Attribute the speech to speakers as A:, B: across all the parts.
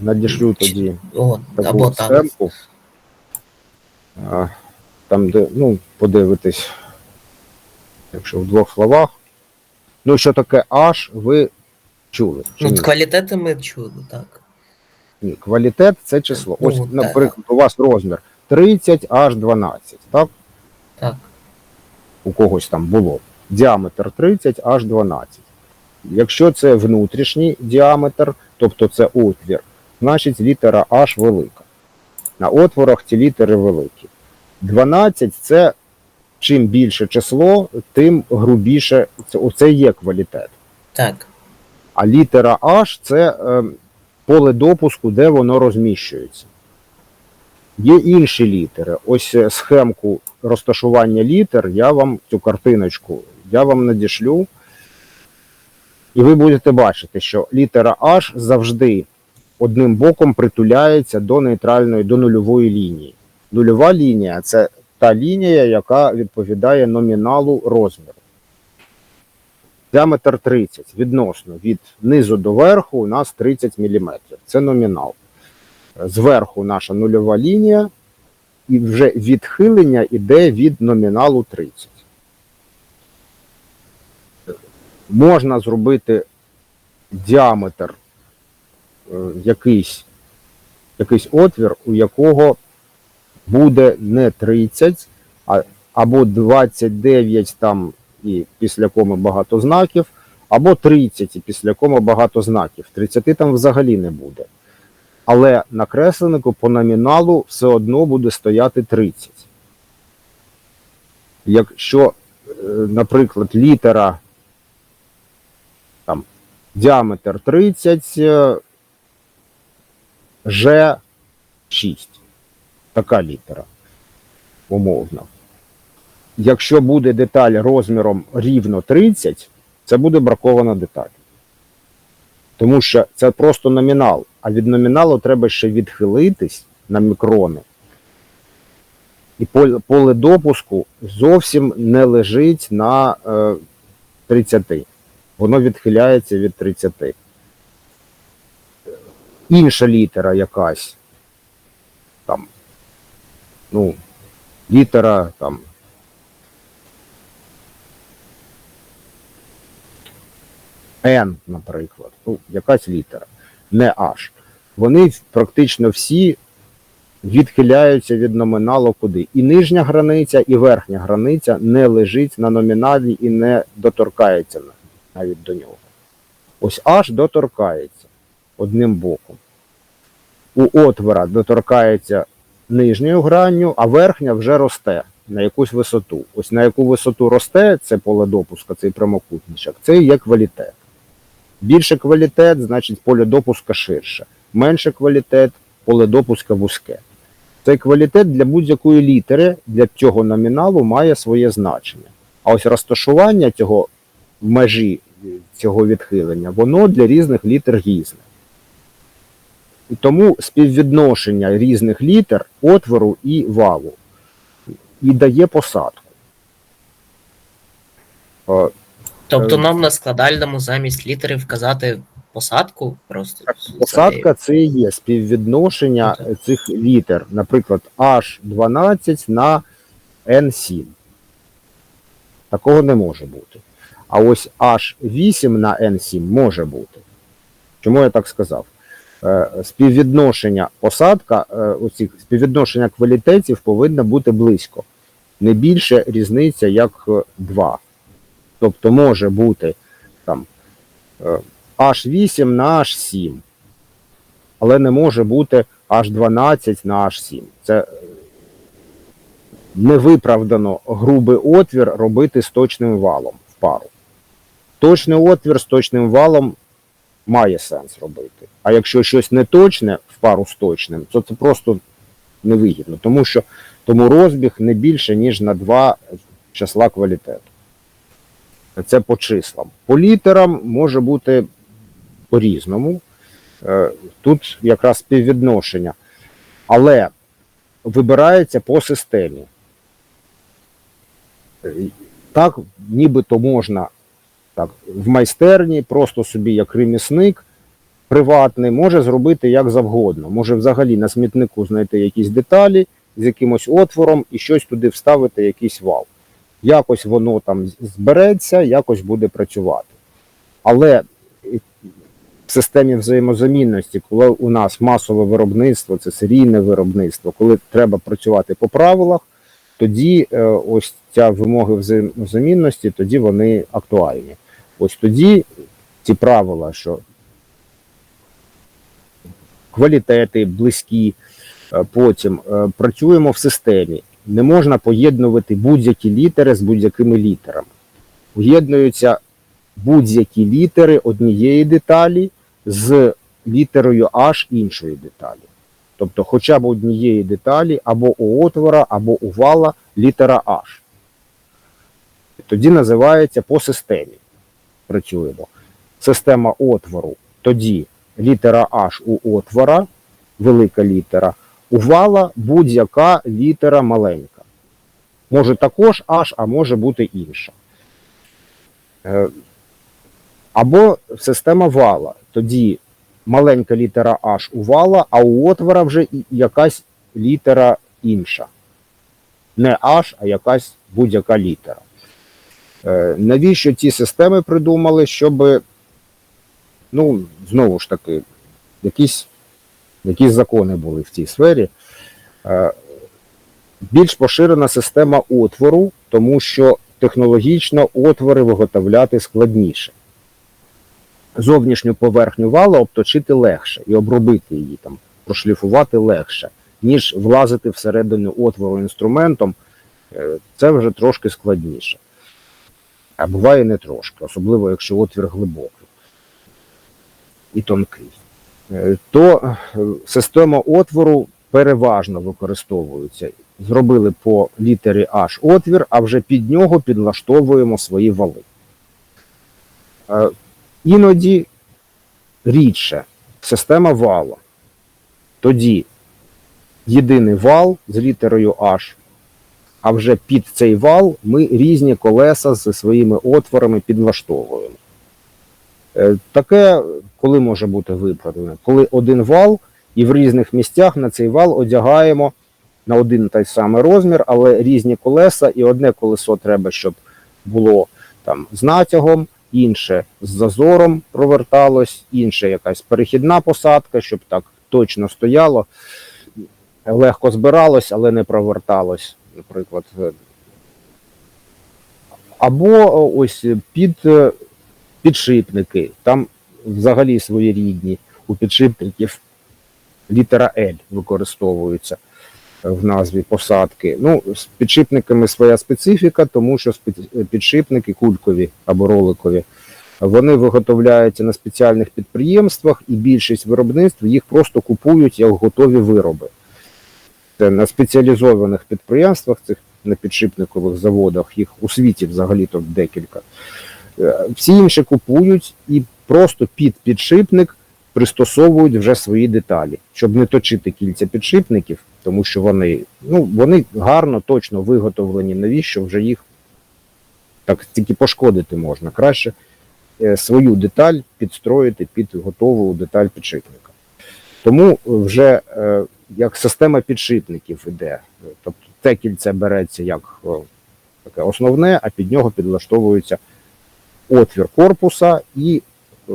A: надішлю тоді
B: О,
A: таку
B: або.
A: А, Там, де, ну, подивитись, якщо в двох словах. Ну, що таке H, ви чули. чи
B: Ну,
A: ні?
B: квалітети ми чули, так.
A: Ні, квалітет це число.
B: Ну,
A: Ось,
B: так.
A: наприклад, у вас розмір 30 аж 12, так?
B: Так.
A: У когось там було. Діаметр 30 аж 12. Якщо це внутрішній діаметр, тобто це отвір, значить літера H велика. На отворах ці літери великі. 12 це чим більше число, тим грубіше. Це, оце є квалітет.
B: Так.
A: А літера H це е, поле допуску, де воно розміщується. Є інші літери. Ось е, схемку розташування літер, я вам цю картиночку, я вам надішлю. І ви будете бачити, що літера H завжди одним боком притуляється до нейтральної, до нульової лінії. Нульова лінія це та лінія, яка відповідає номіналу розміру. Діаметр 30 відносно від низу до верху у нас 30 мм. Це номінал. Зверху наша нульова лінія, і вже відхилення йде від номіналу 30. Можна зробити діаметр якийсь, якийсь отвір, у якого буде не 30, а або 29 там і після коми багато знаків, або 30 і після коми багато знаків. 30 там взагалі не буде. Але на кресленику по номіналу все одно буде стояти 30. Якщо, е, наприклад, літера там, діаметр 30, е, Ж 6. Така літера. Умовно. Якщо буде деталь розміром рівно 30, це буде бракована деталь. Тому що це просто номінал, а від номіналу треба ще відхилитись на мікрони. І поле, допуску зовсім не лежить на е, 30. Воно відхиляється від 30. Інша літера якась. Там, ну, літера там. N, наприклад, ну, якась літера, не H. Вони практично всі відхиляються від номіналу куди. І нижня границя, і верхня границя не лежить на номіналі і не доторкається навіть до нього. Ось H доторкається одним боком. У отвора доторкається нижньою гранню, а верхня вже росте на якусь висоту. Ось на яку висоту росте це поле допуска, цей прямокутничок, це є квалітет. Більше квалітет, значить поле допуска ширше. Менше квалітет, поле допуска вузьке. Цей квалітет для будь-якої літери, для цього номіналу має своє значення. А ось розташування цього в межі цього відхилення, воно для різних літер різне. Тому співвідношення різних літер, отвору і валу і дає посадку. Е,
B: Тобто
A: Е,
B: нам на складальному замість літери вказати посадку просто.
A: Так, Посадка це і є співвідношення
B: Ну,
A: цих літер, наприклад, H12 на N7. Такого не може бути. А ось H8 на N7 може бути. Чому я так сказав? Е, Співвідношення посадка, е, оцих співвідношення квалітетів повинно бути близько. Не більше різниця, як 2. Тобто може бути там е, H8 на H7. Але не може бути H12 на H7. Це е, невиправдано грубий отвір робити з точним валом в пару. Точний отвір з точним валом має сенс робити. А якщо щось не точне в пару з точним, то це просто невигідно, тому що тому розбіг не більше, ніж на два числа квалітету. Це по числам. По літерам може бути по-різному. Е, Тут якраз співвідношення. Але вибирається по системі. Е, Так, нібито можна так, в майстерні, просто собі як ремісник, приватний може зробити як завгодно. Може взагалі на смітнику знайти якісь деталі з якимось отвором і щось туди вставити, якийсь вал. Якось воно там збереться, якось буде працювати. Але в системі взаємозамінності, коли у нас масове виробництво, це серійне виробництво, коли треба працювати по правилах, тоді е, ось ця вимоги взаємозамінності, тоді вони актуальні. Ось тоді ці правила, що квалітети близькі, е, потім е, працюємо в системі. Не можна поєднувати будь-які літери з будь-якими літерами. Поєднуються будь-які літери однієї деталі з літерою H іншої деталі. Тобто хоча б однієї деталі або у отвора, або у вала літера H. Тоді називається по системі. Працюємо. Система отвору. Тоді літера H у отвора, велика літера, у вала будь-яка літера маленька. Може також H, а може бути інша. Е, Або система вала. Тоді маленька літера H у вала, а у отвора вже якась літера інша. Не H, а якась будь-яка літера. Е, Навіщо ці системи придумали, щоб, ну, знову ж таки, якісь, якісь закони були в цій сфері. Е, Більш поширена система отвору, тому що технологічно отвори виготовляти складніше. Зовнішню поверхню вала обточити легше і обробити її, там, прошліфувати легше, ніж влазити всередину отвору інструментом. Е, Це вже трошки складніше. А буває не трошки, особливо якщо отвір глибокий і тонкий. Е, То е, система отвору переважно використовується. Зробили по літері H отвір, а вже під нього підлаштовуємо свої вали. Е, Іноді рідше система вала. Тоді єдиний вал з літерою H, а вже під цей вал ми різні колеса зі своїми отворами підлаштовуємо. Е, Таке коли може бути виправдане? Коли один вал, і в різних місцях на цей вал одягаємо на один той самий розмір, але різні колеса, і одне колесо треба, щоб було там з натягом, інше з зазором проверталось, інше якась перехідна посадка, щоб так точно стояло, легко збиралось, але не проверталось, наприклад. Або ось під е, підшипники, там взагалі своєрідні у підшипників літера L використовується в назві посадки. Ну, з підшипниками своя специфіка, тому що підшипники кулькові або роликові, вони виготовляються на спеціальних підприємствах, і більшість виробництв їх просто купують як готові вироби. Це на спеціалізованих підприємствах, цих на підшипникових заводах, їх у світі взагалі-то декілька. Е, Всі інші купують і просто під підшипник пристосовують вже свої деталі, щоб не точити кільця підшипників, тому що вони, ну, вони гарно, точно виготовлені, навіщо вже їх так тільки пошкодити можна. Краще е, свою деталь підстроїти під готову деталь підшипника. Тому вже е, як система підшипників іде. Тобто це кільце береться як е, таке основне, а під нього підлаштовується отвір корпуса і е,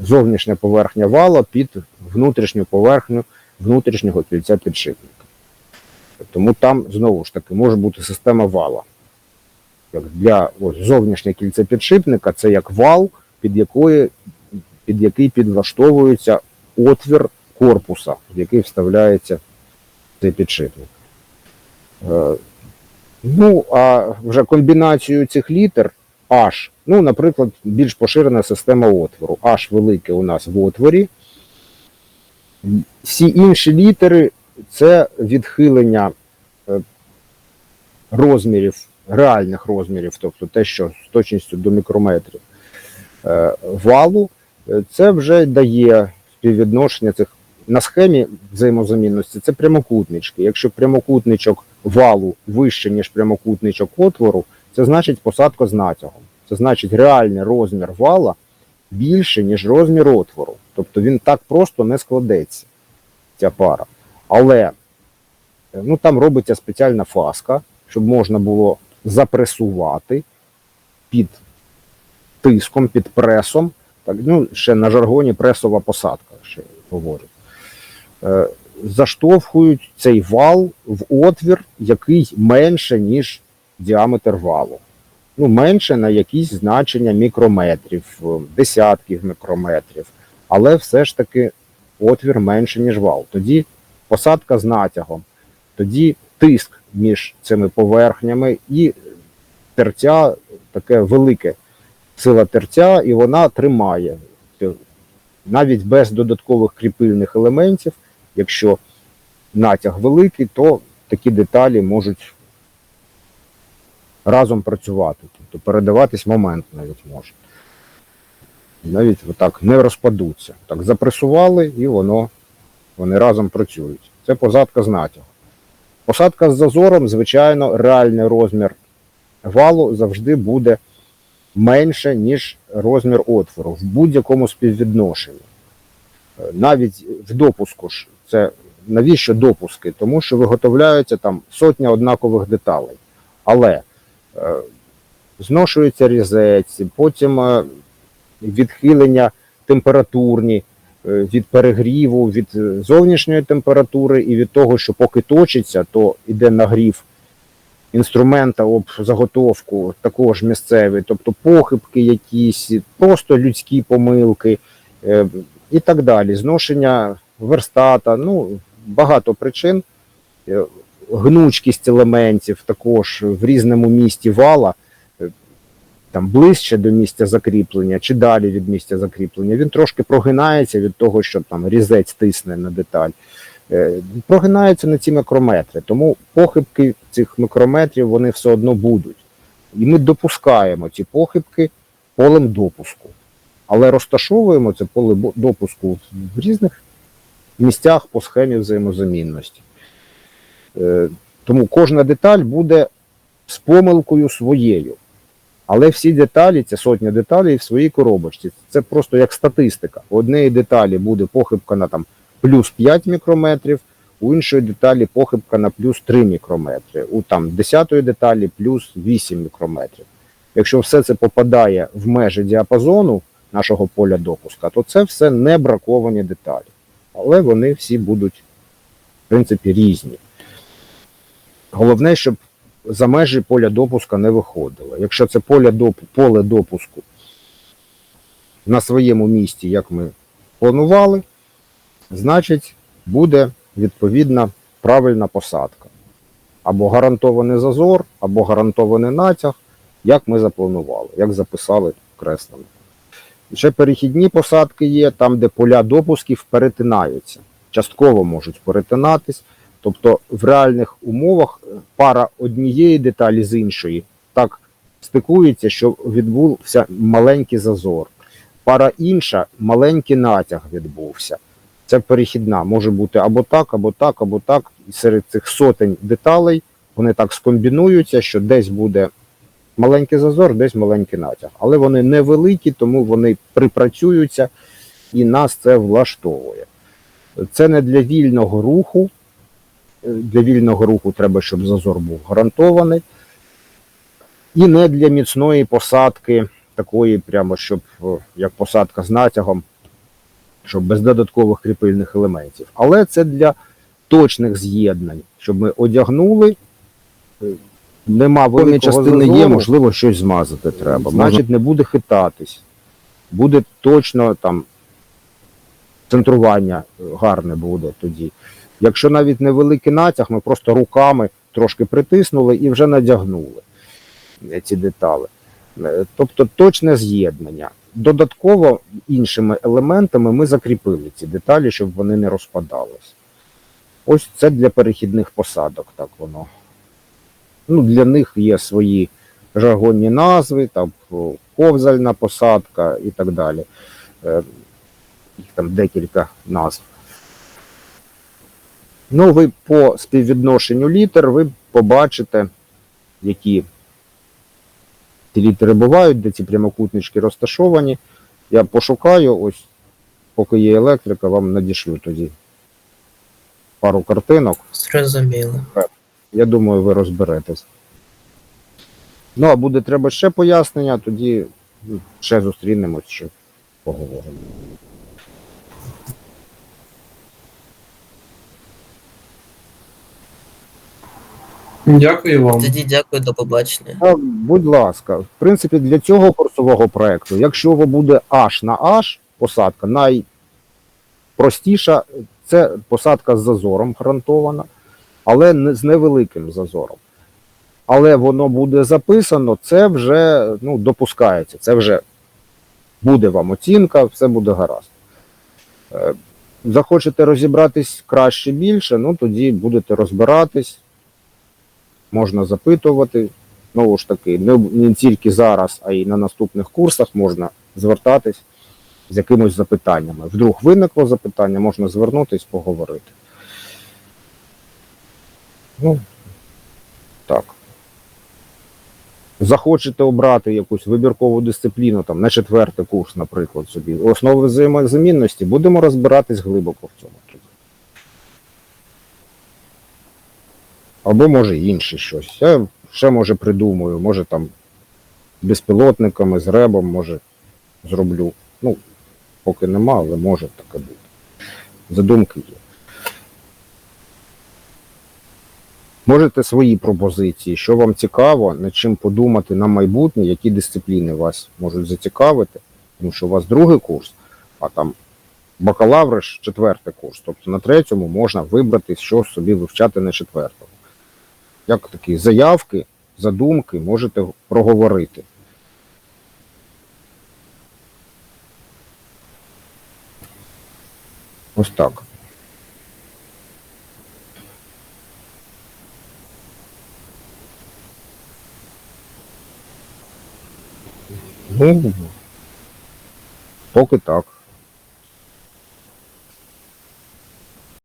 A: зовнішня поверхня вала під внутрішню поверхню внутрішнього кільця підшипника. Тому там знову ж таки може бути система вала. Як для ось, зовнішнє кільце підшипника це як вал, під, якої, під який підлаштовується отвір корпуса, в який вставляється цей підшипник. Е, Ну, а вже комбінацію цих літер H, ну, наприклад, більш поширена система отвору. H велике у нас в отворі. Всі інші літери це відхилення е, розмірів, реальних розмірів, тобто те, що з точністю до мікрометрів е, валу, це вже дає співвідношення цих на схемі взаємозамінності. Це прямокутнички. Якщо прямокутничок валу вище, ніж прямокутничок отвору, це значить посадка з натягом. Це значить реальний розмір вала більше, ніж розмір отвору. Тобто він так просто не складеться, ця пара. Але е, ну, там робиться спеціальна фаска, щоб можна було запресувати під тиском, під пресом. Так, ну, ще на жаргоні пресова посадка, ще говорять. Е, заштовхують цей вал в отвір, який менше, ніж діаметр валу. Ну, менше на якісь значення мікрометрів, е, десятків мікрометрів, але все ж таки отвір менше, ніж вал. Тоді посадка з натягом, тоді тиск між цими поверхнями і тертя таке велике сила тертя, і вона тримає навіть без додаткових кріпильних елементів. Якщо натяг великий, то такі деталі можуть разом працювати, тобто передаватись момент навіть може. Навіть отак не розпадуться. Так запресували і воно вони разом працюють. Це посадка з натягом. Посадка з зазором, звичайно, реальний розмір валу завжди буде менше, ніж розмір отвору в будь-якому співвідношенні. Е, Навіть в допуску ж це навіщо допуски? Тому що виготовляються там сотня однакових деталей. Але е, зношується різець, потім е, відхилення температурні е, від перегріву, від е, зовнішньої температури і від того, що поки точиться, то йде нагрів інструмента об заготовку, також місцевий, тобто похибки якісь, просто людські помилки е, і так далі. Зношення верстата, ну, багато причин. Е, Гнучкість елементів також в різному місті вала, е, там ближче до місця закріплення чи далі від місця закріплення, він трошки прогинається від того, що там різець тисне на деталь. Е, Прогинаються на ці мікрометри, тому похибки цих мікрометрів вони все одно будуть. І ми допускаємо ці похибки полем допуску. Але розташовуємо це поле допуску в різних місцях по схемі взаємозамінності. Е, Тому кожна деталь буде з помилкою своєю. Але всі деталі, це сотня деталей в своїй коробочці. Це просто як статистика. У однієї деталі буде похибка на там плюс 5 мікрометрів, у іншої деталі похибка на плюс 3 мікрометри, у там 10 деталі плюс 8 мікрометрів. Якщо все це попадає в межі діапазону нашого поля допуска, то це все не браковані деталі. Але вони всі будуть, в принципі, різні. Головне, щоб за межі поля допуска не виходило. Якщо це поле, поле допуску на своєму місці, як ми планували, значить буде відповідна правильна посадка. Або гарантований зазор, або гарантований натяг, як ми запланували, як записали креслами. Ще перехідні посадки є, там, де поля допусків перетинаються. Частково можуть перетинатись. Тобто в реальних умовах е, пара однієї деталі з іншої так стикується, що відбувся маленький зазор. Пара інша, маленький натяг відбувся. Це перехідна, може бути або так, або так, або так. І серед цих сотень деталей вони так скомбінуються, що десь буде маленький зазор, десь маленький натяг. Але вони невеликі, тому вони припрацюються і нас це влаштовує. Це не для вільного руху. Для вільного руху треба, щоб зазор був гарантований. І не для міцної посадки, такої, прямо, щоб як посадка з натягом, щоб без додаткових кріпильних елементів. Але це для точних з'єднань, щоб ми одягнули. Нема великої частини є, можливо, щось змазати треба. Значить, не буде хитатись. Буде точно там центрування е, гарне буде тоді. Якщо навіть невеликий натяг, ми просто руками трошки притиснули і вже надягнули е, ці деталі. Е, Тобто точне з'єднання. Додатково іншими елементами ми закріпили ці деталі, щоб вони не розпадались. Ось це для перехідних посадок, так воно. Ну, для них є свої жаргонні назви, там ковзальна посадка і так далі. Е, Їх там декілька назв. Ну, ви по співвідношенню літер ви побачите, які ці літери бувають, де ці прямокутнички розташовані. Я пошукаю, ось, поки є електрика, вам надішлю тоді пару картинок.
B: Зрозуміло.
A: Я думаю, ви розберетесь. Ну, а буде треба ще пояснення, тоді ще зустрінемось, ще поговоримо.
C: Дякую вам.
B: Тоді дякую, до побачення.
A: Так, будь ласка, в принципі, для цього курсового проекту, якщо ви буде H на H посадка, найпростіша це посадка з зазором гарантована, але з невеликим зазором. Але воно буде записано, це вже ну, допускається, це вже буде вам оцінка, все буде гаразд. Е, Захочете розібратись краще більше, ну тоді будете розбиратись, можна запитувати знову ж таки, не, не тільки зараз, а й на наступних курсах можна звертатись з якимось запитаннями. Вдруг виникло запитання, можна звернутись, поговорити. Ну, так. Захочете обрати якусь вибіркову дисципліну там, на четвертий курс, наприклад, собі. Основи взаємозамінності, будемо розбиратись глибоко в цьому. Або може інше щось. Я ще може придумаю, може там безпілотниками, з ребом, може зроблю. Ну, поки нема, але може таке бути. Задумки є. Можете свої пропозиції, що вам цікаво, над чим подумати на майбутнє, які дисципліни вас можуть зацікавити, тому що у вас другий курс, а там бакалаври ж четвертий курс. Тобто на третьому можна вибрати, що собі вивчати на четвертому як такі заявки, задумки можете проговорити. Ось так. Ну, поки так.